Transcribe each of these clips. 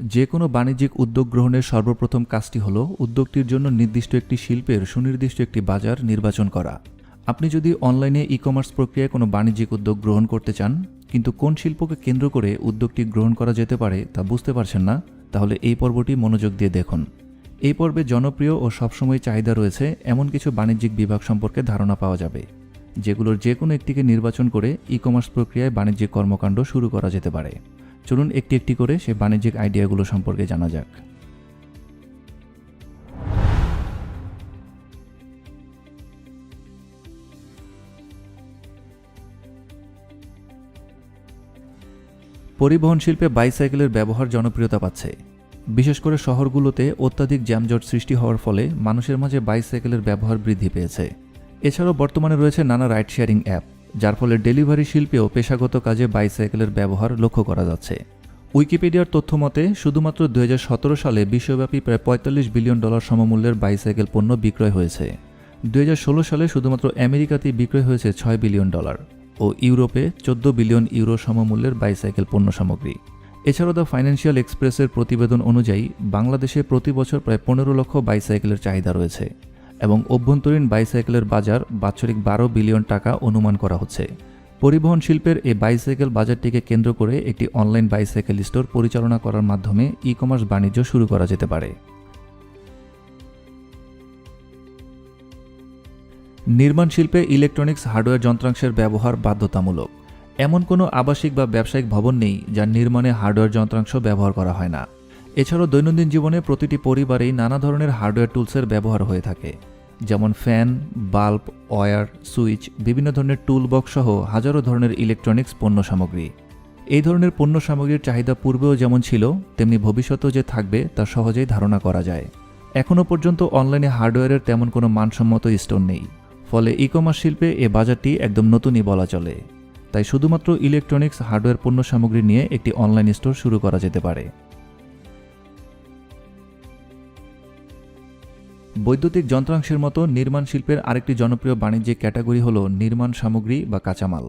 যে কোনো বাণিজ্যিক উদ্যোগ গ্রহণের সর্বপ্রথম কাজটি হল উদ্যোগটির জন্য নির্দিষ্ট একটি শিল্পের সুনির্দিষ্ট একটি বাজার নির্বাচন করা। আপনি যদি অনলাইনে ই কমার্স প্রক্রিয়ায় কোনো বাণিজ্যিক উদ্যোগ গ্রহণ করতে চান, কিন্তু কোন শিল্পকে কেন্দ্র করে উদ্যোগটি গ্রহণ করা যেতে পারে তা বুঝতে পারছেন না, তাহলে এই পর্বটি মনোযোগ দিয়ে দেখুন। এই পর্বে জনপ্রিয় ও সবসময় চাহিদা রয়েছে এমন কিছু বাণিজ্যিক বিভাগ সম্পর্কে ধারণা পাওয়া যাবে, যেগুলোর যে কোনো একটিকে নির্বাচন করে ই কমার্স প্রক্রিয়ায় বাণিজ্যিক কর্মকাণ্ড শুরু করা যেতে পারে। চলুন একটি একটি করে সে বাণিজ্যিক আইডিয়াগুলো সম্পর্কে জানা যাক। পরিবহন শিল্পে বাইসাইকেলের ব্যবহার জনপ্রিয়তা পাচ্ছে। বিশেষ করে শহরগুলোতে অত্যাধিক জ্যামজট সৃষ্টি হওয়ার ফলে মানুষের মাঝে বাইসাইকেলের ব্যবহার বৃদ্ধি পেয়েছে। এছাড়াও বর্তমানে রয়েছে নানা রাইড শেয়ারিং অ্যাপ। যার ফলে ডেলিভারি শিল্পেও পেশাগত কাজে বাইসাইকেলের ব্যবহার লক্ষ্য করা যাচ্ছে। উইকিপিডিয়ার তথ্য মতে, শুধুমাত্র দুই হাজার সতেরো সালে বিশ্বব্যাপী প্রায় পঁয়তাল্লিশ বিলিয়ন ডলার সমমূল্যের বাইসাইকেল পণ্য বিক্রয় হয়েছে। দুই হাজার ষোলো সালে শুধুমাত্র আমেরিকাতেই বিক্রয় হয়েছে ছয় বিলিয়ন ডলার ও ইউরোপে চোদ্দ বিলিয়ন ইউরো সমমূল্যের বাইসাইকেল পণ্য সামগ্রী। এছাড়াও দ্য ফাইন্যান্সিয়াল এক্সপ্রেসের প্রতিবেদন অনুযায়ী, বাংলাদেশে প্রতি বছর প্রায় পনেরো লক্ষ বাইসাইকেলের চাহিদা রয়েছে। এবং অভ্যন্তরীণ বাইসাইকেলের বাজার বাৎসরিক বারো বিলিয়ন টাকা অনুমান করা হচ্ছে। পরিবহন শিল্পের এই বাইসাইকেল বাজারটিকে কেন্দ্র করে একটি অনলাইন বাইসাইকেল স্টোর পরিচালনা করার মাধ্যমে ই কমার্স বাণিজ্য শুরু করা যেতে পারে। নির্মাণ শিল্পে ইলেকট্রনিক্স হার্ডওয়্যার যন্ত্রাংশের ব্যবহার বাধ্যতামূলক। এমন কোনো আবাসিক বা ব্যবসায়িক ভবন নেই যার নির্মাণে হার্ডওয়্যার যন্ত্রাংশ ব্যবহার করা হয় না। এছাড়াও দৈনন্দিন জীবনে প্রতিটি পরিবারেই নানা ধরনের হার্ডওয়্যার টুলসের ব্যবহার হয়ে থাকে। যেমন ফ্যান, বাল্ব, ওয়্যার, সুইচ, বিভিন্ন ধরনের টুল বক্স সহ হাজারো ধরনের ইলেকট্রনিক্স পণ্য সামগ্রী। এই ধরনের পণ্য সামগ্রীর চাহিদা পূর্বেও যেমন ছিল, তেমনি ভবিষ্যতেও যে থাকবে তা সহজেই ধারণা করা যায়। এখনও পর্যন্ত অনলাইনে হার্ডওয়্যারের তেমন কোনো মানসম্মত স্টোর নেই, ফলে ই কমার্স শিল্পে এ বাজারটি একদম নতুনই বলা চলে। তাই শুধুমাত্র ইলেকট্রনিক্স হার্ডওয়্যার পণ্য সামগ্রী নিয়ে একটি অনলাইন স্টোর শুরু করা যেতে পারে। বৈদ্যুতিক যন্ত্রাংশের মতো নির্মাণ শিল্পের আরেকটি জনপ্রিয় বাণিজ্যিক ক্যাটাগরি হল নির্মাণ সামগ্রী বা কাঁচামাল।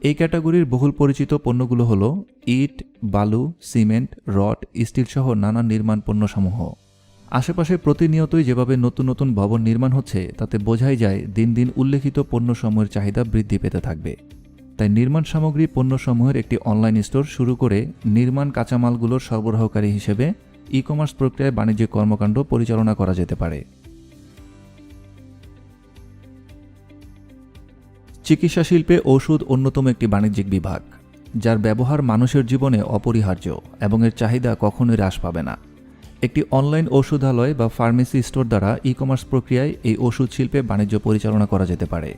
এই ক্যাটাগরির বহুল পরিচিত পণ্যগুলো হল ইট, বালু, সিমেন্ট, রড, স্টিল সহ নানা নির্মাণ পণ্যসমূহ। আশেপাশে প্রতিনিয়তই যেভাবে নতুন নতুন ভবন নির্মাণ হচ্ছে, তাতে বোঝাই যায় দিন দিন উল্লেখিত পণ্যসমূহের চাহিদা বৃদ্ধি পেতে থাকবে। তাই নির্মাণ সামগ্রী পণ্যসমূহের একটি অনলাইন স্টোর শুরু করে নির্মাণ কাঁচামালগুলোর সরবরাহকারী হিসেবে ই কমার্স প্রক্রিয়ায় বাণিজ্যিক কর্মকাণ্ড পরিচালনা করা যেতে পারে। চিকিৎসা শিল্পে ওষুধ অন্যতম একটি বাণিজ্যিক বিভাগ, যার ব্যবহার মানুষের জীবনে অপরিহার্য এবং এর চাহিদা কখনোই হ্রাস পাবে না। একটি অনলাইন ওষুধালয় বা ফার্মেসি স্টোর দ্বারা ই কমার্স প্রক্রিয়ায় এই ওষুধ শিল্পে বাণিজ্য পরিচালনা করা যেতে পারে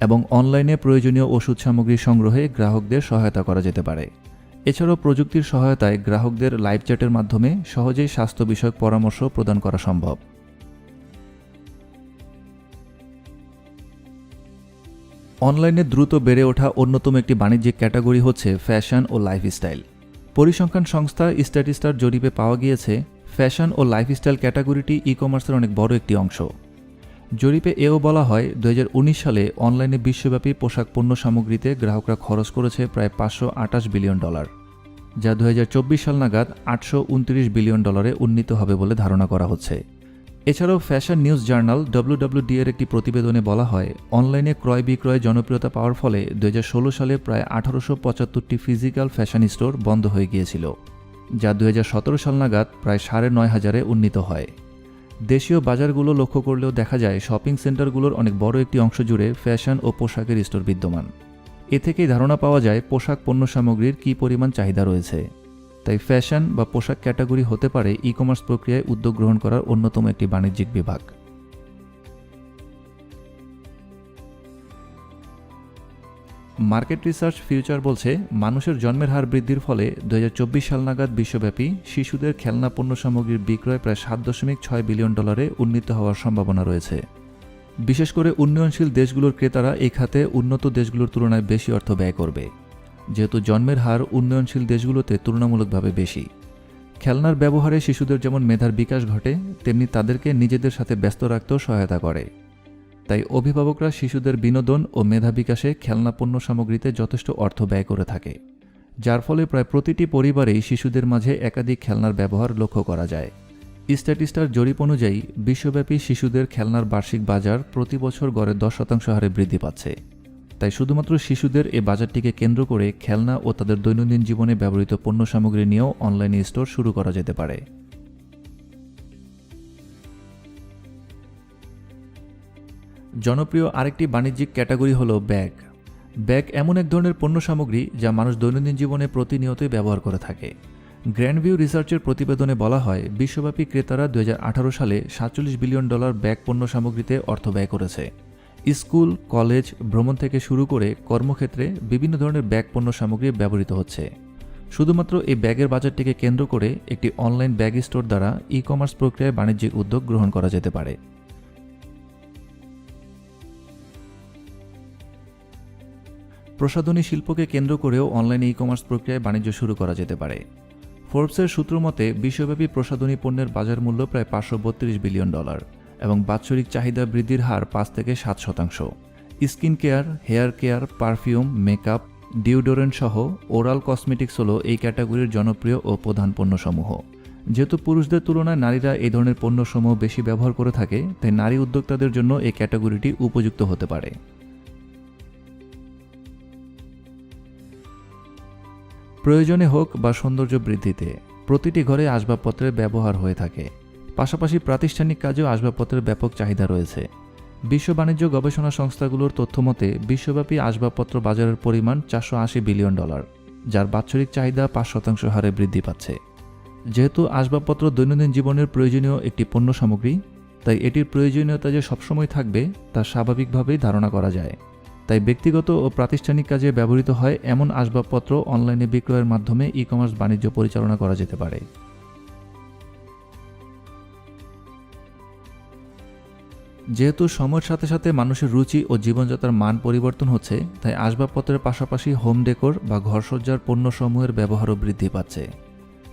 এবং অনলাইনে প্রয়োজনীয় ওষুধ সামগ্রী সংগ্রহে গ্রাহকদের সহায়তা করা যেতে পারে। এছাড়াও প্রযুক্তির সহায়তায় গ্রাহকদের লাইভ চ্যাটের মাধ্যমে সহজেই স্বাস্থ্য বিষয়ক পরামর্শ প্রদান করা সম্ভব। অনলাইনে দ্রুত বেড়ে ওঠা অন্যতম একটি বাণিজ্যিক ক্যাটাগরি হচ্ছে ফ্যাশন ও লাইফস্টাইল। পরিসংখ্যান সংস্থা স্ট্যাটিস্টার জরিপে পাওয়া গিয়েছে, ফ্যাশন ও লাইফস্টাইল ক্যাটাগরিটি ই কমার্সের অনেক বড় একটি অংশ। জরিপে এও বলা হয় দু হাজার উনিশ সালে অনলাইনে বিশ্বব্যাপী পোশাক পণ্য সামগ্রীতে গ্রাহকরা খরচ করেছে প্রায় পাঁচশো আটাশ বিলিয়ন ডলার, যা দুহাজার চব্বিশ সাল নাগাদ আটশো উনত্রিশ বিলিয়ন ডলারে উন্নীত হবে বলে ধারণা করা হচ্ছে। এছাড়াও ফ্যাশন নিউজ জার্নাল ডব্লিউডব্লিউডি এর একটি প্রতিবেদনে বলা হয়, অনলাইনে ক্রয় বিক্রয় জনপ্রিয়তা পাওয়ার ফলে দু হাজার ষোলো সালে প্রায় আঠারোশো পঁচাত্তরটি ফিজিক্যাল ফ্যাশন স্টোর বন্ধ হয়ে গিয়েছিল, যা দুহাজার সতেরো সাল নাগাদ প্রায় সাড়ে নয় হাজারে উন্নীত হয়। দেশীয় বাজারগুলো লক্ষ্য করলেও দেখা যায়, শপিং সেন্টারগুলোর অনেক বড় একটি অংশ জুড়ে ফ্যাশন ও পোশাকের স্টোর বিদ্যমান। এ থেকেই ধারণা পাওয়া যায়, পোশাক পণ্য সামগ্রীর কী পরিমাণ চাহিদা রয়েছে। তাই ফ্যাশন বা পোশাক ক্যাটাগরি হতে পারে ই কমার্স প্রক্রিয়ায় উদ্যোগ গ্রহণ করার অন্যতম একটি বাণিজ্যিক বিভাগ। মার্কেট রিসার্চ ফিউচার বলছে, মানুষের জন্মের হার বৃদ্ধির ফলে দু হাজার চব্বিশ সাল নাগাদ বিশ্বব্যাপী শিশুদের খেলনা পণ্য সামগ্রীর বিক্রয় প্রায় সাত দশমিক ছয় বিলিয়ন ডলারে উন্নীত হওয়ার সম্ভাবনা রয়েছে। বিশেষ করে উন্নয়নশীল দেশগুলোর ক্রেতারা এই খাতে উন্নত দেশগুলোর তুলনায় বেশি অর্থ ব্যয় করবে। যেহেতু জন্মের হার উন্নয়নশীল দেশগুলোতে তুলনামূলকভাবে বেশি। খেলনার ব্যবহারে শিশুদের যেমন মেধার বিকাশ ঘটে, তেমনি তাদেরকে নিজেদের সাথে ব্যস্ত রাখতেও সহায়তা করে। তাই অভিভাবকরা শিশুদের বিনোদন ও মেধা বিকাশে খেলনা পণ্য সামগ্রীতে যথেষ্ট অর্থ ব্যয় করে থাকে, যার ফলে প্রায় প্রতিটি পরিবারেই শিশুদের মাঝে একাধিক খেলনার ব্যবহার লক্ষ্য করা যায়। স্ট্যাটিস্টার জরিপ অনুযায়ী, বিশ্বব্যাপী শিশুদের খেলনার বার্ষিক বাজার প্রতি বছর গড়ে দশ শতাংশ হারে বৃদ্ধি পাচ্ছে। তাই শুধুমাত্র শিশুদের এ বাজারটিকে কেন্দ্র করে খেলনা ও তাদের দৈনন্দিন জীবনে ব্যবহৃত পণ্য সামগ্রী নিয়েও অনলাইনে স্টোর শুরু করা যেতে পারে। জনপ্রিয় আরেকটি বাণিজ্যিক ক্যাটাগরি হলো ব্যাগ। ব্যাগ এমন এক ধরনের পণ্য সামগ্রী যা মানুষ দৈনন্দিন জীবনে প্রতিনিয়তই ব্যবহার করে থাকে। গ্র্যান্ডভিউ রিসার্চের প্রতিবেদনে বলা হয়, বিশ্বব্যাপী ক্রেতারা দুহাজার আঠারো সালে সাতচল্লিশ বিলিয়ন ডলার ব্যাগ পণ্য সামগ্রীতে অর্থ ব্যয় করেছে। স্কুল, কলেজ, ভ্রমণ থেকে শুরু করে কর্মক্ষেত্রে বিভিন্ন ধরনের ব্যাগ পণ্য সামগ্রী ব্যবহৃত হচ্ছে। শুধুমাত্র এই ব্যাগের বাজারটিকে কেন্দ্র করে একটি অনলাইন ব্যাগ স্টোর দ্বারা ই কমার্স প্রক্রিয়ায় বাণিজ্যিক উদ্যোগ গ্রহণ করা যেতে পারে। প্রসাধনী শিল্পকে কেন্দ্র করেও অনলাইনে ই কমার্স প্রক্রিয়ায় বাণিজ্য শুরু করা যেতে পারে। ফোর্বসের সূত্র মতে, বিশ্বব্যাপী প্রসাধনী পণ্যের বাজার মূল্য প্রায় পাঁচশো বত্রিশ বিলিয়ন ডলার। এবং বাৎসরিক চাহিদা বৃদ্ধির হার পাঁচ থেকে সাত শতাংশ। Skin care, hair care, perfume, makeup, deodorant সহ ওরাল কসমেটিক্স হল এই ক্যাটাগরির জনপ্রিয় ও প্রধান পণ্যসমূহ। যেহেতু পুরুষদের তুলনায় নারীরা এই ধরনের পণ্যসমূহ বেশি ব্যবহার করে থাকে, তাই নারী উদ্যোক্তাদের জন্য এই ক্যাটাগরিটি উপযুক্ত হতে পারে। প্রয়োজনে হোক বা সৌন্দর্য বৃদ্ধিতে, প্রতিটি ঘরে আসবাবপত্রের ব্যবহার হয়ে থাকে। পাশাপাশি প্রাতিষ্ঠানিক কাজেও আসবাবপত্রের ব্যাপক চাহিদা রয়েছে। বিশ্ব বাণিজ্য গবেষণা সংস্থাগুলোর তথ্যমতে, বিশ্বব্যাপী আসবাবপত্র বাজারের পরিমাণ চারশো আশি বিলিয়ন ডলার, যার বাৎসরিক চাহিদা পাঁচ শতাংশ হারে বৃদ্ধি পাচ্ছে। যেহেতু আসবাবপত্র দৈনন্দিন জীবনের প্রয়োজনীয় একটি পণ্য সামগ্রী, তাই এটির প্রয়োজনীয়তা যে সবসময় থাকবে তা স্বাভাবিকভাবেই ধারণা করা যায়। তাই ব্যক্তিগত ও প্রাতিষ্ঠানিক কাজে ব্যবহৃত হয় এমন আসবাবপত্র অনলাইনে বিক্রয়ের মাধ্যমে ই কমার্স বাণিজ্য পরিচালনা করা যেতে পারে। যেহেতু সময়ের সাথে সাথে মানুষের রুচি ও জীবনযাত্রার মান পরিবর্তন হচ্ছে, তাই আসবাবপত্রের পাশাপাশি হোম ডেকোর বা ঘরসজ্জার পণ্যসমূহের ব্যবহারও বৃদ্ধি পাচ্ছে।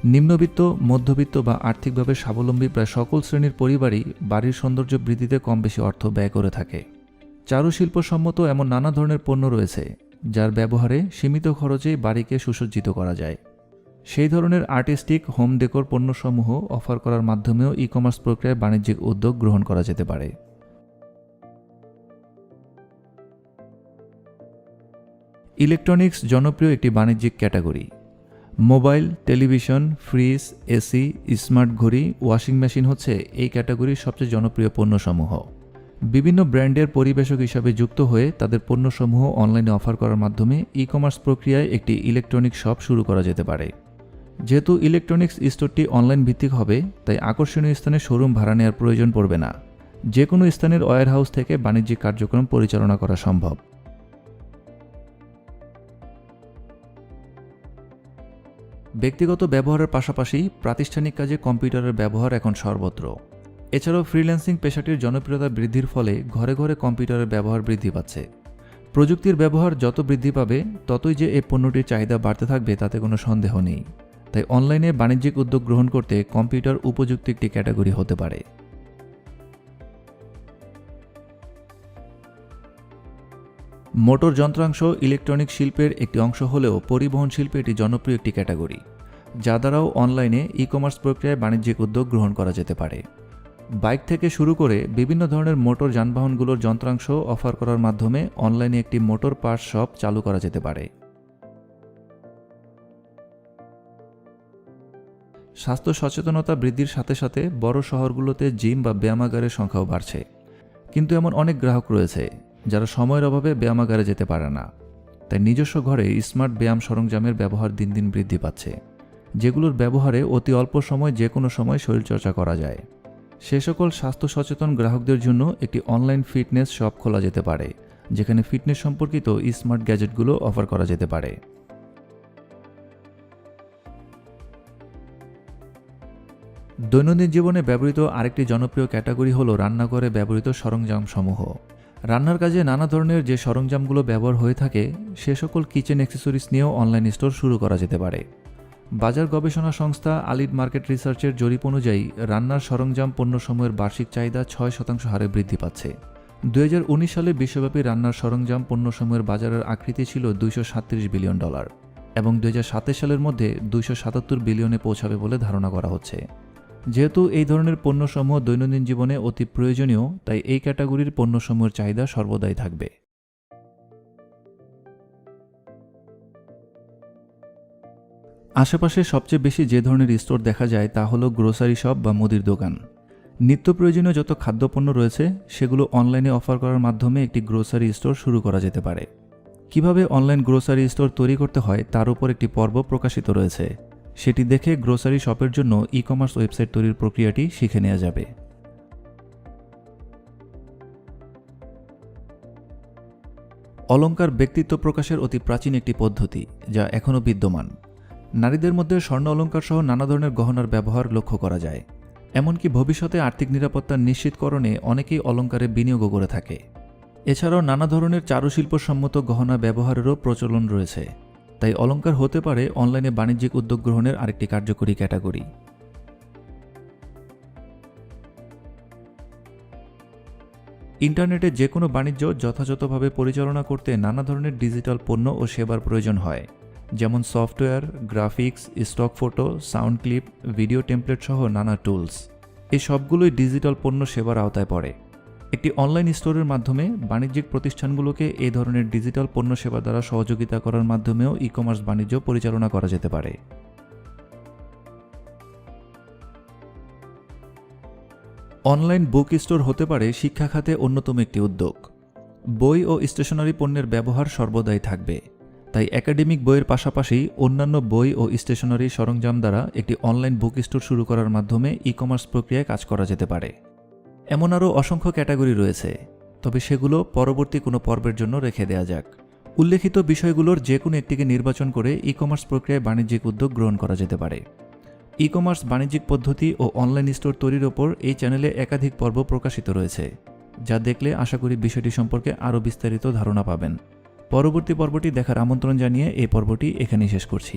নিম্নবিত্ত, মধ্যবিত্ত বা আর্থিকভাবে স্বাবলম্বী প্রায় সকল শ্রেণির পরিবারই বাড়ির সৌন্দর্য বৃদ্ধিতে কম বেশি অর্থ ব্যয় করে থাকে। চারুশিল্পসম্মত এমন নানা ধরনের পণ্য রয়েছে, যার ব্যবহারে সীমিত খরচেই বাড়িকে সুসজ্জিত করা যায়। সেই ধরনের আর্টিস্টিক হোম ডেকোর পণ্যসমূহ অফার করার মাধ্যমেও ই কমার্স প্রক্রিয়ায় বাণিজ্যিক উদ্যোগ গ্রহণ করা যেতে পারে। ইলেকট্রনিক্স জনপ্রিয় একটি বাণিজ্যিক category. Mobile, television, fridge, AC, smart ঘড়ি, ওয়াশিং মেশিন হচ্ছে এই ক্যাটাগরির সবচেয়ে জনপ্রিয় পণ্যসমূহ। বিভিন্ন ব্র্যান্ডের পরিবেশক হিসাবে যুক্ত হয়ে তাদের পণ্যসমূহ অনলাইনে অফার করার মাধ্যমে ই কমার্স প্রক্রিয়ায় একটি ইলেকট্রনিক শপ শুরু করা যেতে পারে। যেহেতু ইলেকট্রনিক্স স্টোরটি অনলাইন ভিত্তিক হবে, তাই আকর্ষণীয় স্থানে শোরুম ভাড়া নেওয়ার প্রয়োজন পড়বে না। যে কোনো স্থানের ওয়ার হাউস থেকে বাণিজ্যিক কার্যক্রম পরিচালনা করা সম্ভব। ব্যক্তিগত ব্যবহারের পাশাপাশি প্রাতিষ্ঠানিক কাজে কম্পিউটারের ব্যবহার এখন সর্বত্র। এছাড়াও ফ্রিল্যান্সিং পেশাটির জনপ্রিয়তা বৃদ্ধির ফলে ঘরে ঘরে কম্পিউটারের ব্যবহার বৃদ্ধি পাচ্ছে। প্রযুক্তির ব্যবহার যত বৃদ্ধি পাবে, ততই যে এই পণ্যটির চাহিদা বাড়তে থাকবে তাতে কোনো সন্দেহ নেই। তাই অনলাইনে বাণিজ্যিক উদ্যোগ গ্রহণ করতে কম্পিউটার উপযুক্ত একটি ক্যাটাগরি হতে পারে। মোটর যন্ত্রাংশ ইলেকট্রনিক শিল্পের একটি অংশ হলেও পরিবহন শিল্পে এটি জনপ্রিয় একটি ক্যাটাগরি, যা দ্বারাও অনলাইনে ই কমার্স প্রক্রিয়ায় বাণিজ্যিক উদ্যোগ গ্রহণ করা যেতে পারে। বাইক থেকে শুরু করে বিভিন্ন ধরনের মোটর যানবাহনগুলোর যন্ত্রাংশ অফার করার মাধ্যমে অনলাইনে একটি মোটর পার্টস শপ চালু করা যেতে পারে। স্বাস্থ্য সচেতনতা বৃদ্ধির সাথে সাথে বড় শহরগুলোতে জিম বা ব্যায়ামাগারের সংখ্যাও বাড়ছে। কিন্তু এমন অনেক গ্রাহক রয়েছে যারা সময়ের অভাবে ব্যায়ামাগারে যেতে পারে না। তাই নিজস্ব ঘরে স্মার্ট ব্যায়াম সরঞ্জামের ব্যবহার দিন দিন বৃদ্ধি পাচ্ছে, যেগুলোর ব্যবহারে অতি অল্প সময় যে কোনো সময় শরীরচর্চা করা যায়। সে সকল স্বাস্থ্য সচেতন গ্রাহকদের জন্য একটি অনলাইন ফিটনেস শপ খোলা যেতে পারে, যেখানে ফিটনেস সম্পর্কিত স্মার্ট গ্যাজেটগুলো অফার করা যেতে পারে। দৈনন্দিন জীবনে ব্যবহৃত আরেকটি জনপ্রিয় ক্যাটাগরি হল রান্নাঘরে ব্যবহৃত সরঞ্জামসমূহ। রান্নার কাজে নানা ধরনের যে সরঞ্জামগুলো ব্যবহার হয়ে থাকে, সে সকল কিচেন অ্যাক্সেসরিজ নিয়েও অনলাইন স্টোর শুরু করা যেতে পারে। বাজার গবেষণা সংস্থা আলিড মার্কেট রিসার্চের জরিপ অনুযায়ী, রান্নার সরঞ্জাম পণ্যসমূহের বার্ষিক চাহিদা ছয় শতাংশ হারে বৃদ্ধি পাচ্ছে। দুই হাজার উনিশ সালে বিশ্বব্যাপী রান্নার সরঞ্জাম পণ্যসমূহের বাজারের আকৃতি ছিল দুইশো বিলিয়ন ডলার এবং দুই সালের মধ্যে দুইশো সাতাত্তর বিলিয়নে পৌঁছাবে বলে ধারণা করা হচ্ছে। যেহেতু এই ধরনের পণ্যসমূহ দৈনন্দিন জীবনে অতি প্রয়োজনীয়, তাই এই ক্যাটাগরির পণ্যসমূহের চাহিদা সর্বদাই থাকবে। আশেপাশে সবচেয়ে বেশি যে ধরনের স্টোর দেখা যায় তা হলো গ্রোসারি শপ বা মুদির দোকান। নিত্য প্রয়োজনীয় যত খাদ্যপণ্য রয়েছে, সেগুলো অনলাইনে অফার করার মাধ্যমে একটি গ্রোসারি স্টোর শুরু করা যেতে পারে। কীভাবে অনলাইন গ্রোসারি স্টোর তৈরি করতে হয়, তার উপর একটি পর্ব প্রকাশিত রয়েছে। সেটি দেখে গ্রোসারি শপের জন্য ই কমার্স ওয়েবসাইট তৈরির প্রক্রিয়াটি শিখে নেওয়া যাবে। অলঙ্কার ব্যক্তিত্ব প্রকাশের অতি প্রাচীন একটি পদ্ধতি, যা এখনও বিদ্যমান। নারীদের মধ্যে স্বর্ণ অলঙ্কার সহ নানা ধরনের গহনার ব্যবহার লক্ষ্য করা যায়। এমনকি ভবিষ্যতে আর্থিক নিরাপত্তা নিশ্চিতকরণে অনেকেই অলঙ্কারে বিনিয়োগও করে থাকে। এছাড়াও নানা ধরনের চারুশিল্প সম্মত গহনা ব্যবহারেরও প্রচলন রয়েছে। তাই অলংকার হতে পারে অনলাইনে বাণিজ্যিক উদ্যোগ গ্রহণের আরেকটি কার্যকরী ক্যাটাগরি। ইন্টারনেটে যে কোনো বাণিজ্য যথাযথভাবে পরিচালনা করতে নানা ধরনের ডিজিটাল পণ্য ও সেবার প্রয়োজন হয়, যেমন software, graphics, stock photo, sound clip, video template সহ নানা টুলস। এই সবগুলোই ডিজিটাল পণ্য সেবার আওতায় পড়ে। একটি অনলাইন স্টোরের মাধ্যমে বাণিজ্যিক প্রতিষ্ঠানগুলোকে এই ধরনের ডিজিটাল পণ্য সেবা দ্বারা সহযোগিতা করার মাধ্যমেও ই কমার্স বাণিজ্য পরিচালনা করা যেতে পারে। অনলাইন বুক স্টোর হতে পারে শিক্ষা খাতে অন্যতম একটি উদ্যোগ। বই ও স্টেশনারি পণ্যের ব্যবহার সর্বদাই থাকবে। তাই একাডেমিক বইয়ের পাশাপাশি অন্যান্য বই ও স্টেশনারি সরঞ্জাম দ্বারা একটি অনলাইন বুক স্টোর শুরু করার মাধ্যমে ই কমার্স প্রক্রিয়ায় কাজ করা যেতে পারে। এমন আরও অসংখ্য ক্যাটাগরি রয়েছে, তবে সেগুলো পরবর্তী কোনো পর্বের জন্য রেখে দেওয়া যাক। উল্লেখিত বিষয়গুলোর যে কোনো একটিকে নির্বাচন করে ই কমার্স প্রক্রিয়ায় বাণিজ্যিক উদ্যোগ গ্রহণ করা যেতে পারে। ই কমার্স বাণিজ্যিক পদ্ধতি ও অনলাইন স্টোর তৈরির ওপর এই চ্যানেলে একাধিক পর্ব প্রকাশিত রয়েছে, যা দেখলে আশা করি বিষয়টি সম্পর্কে আরও বিস্তারিত ধারণা পাবেন। পরবর্তী পর্বটি দেখার আমন্ত্রণ জানিয়ে এই পর্বটি এখানেই শেষ করছি।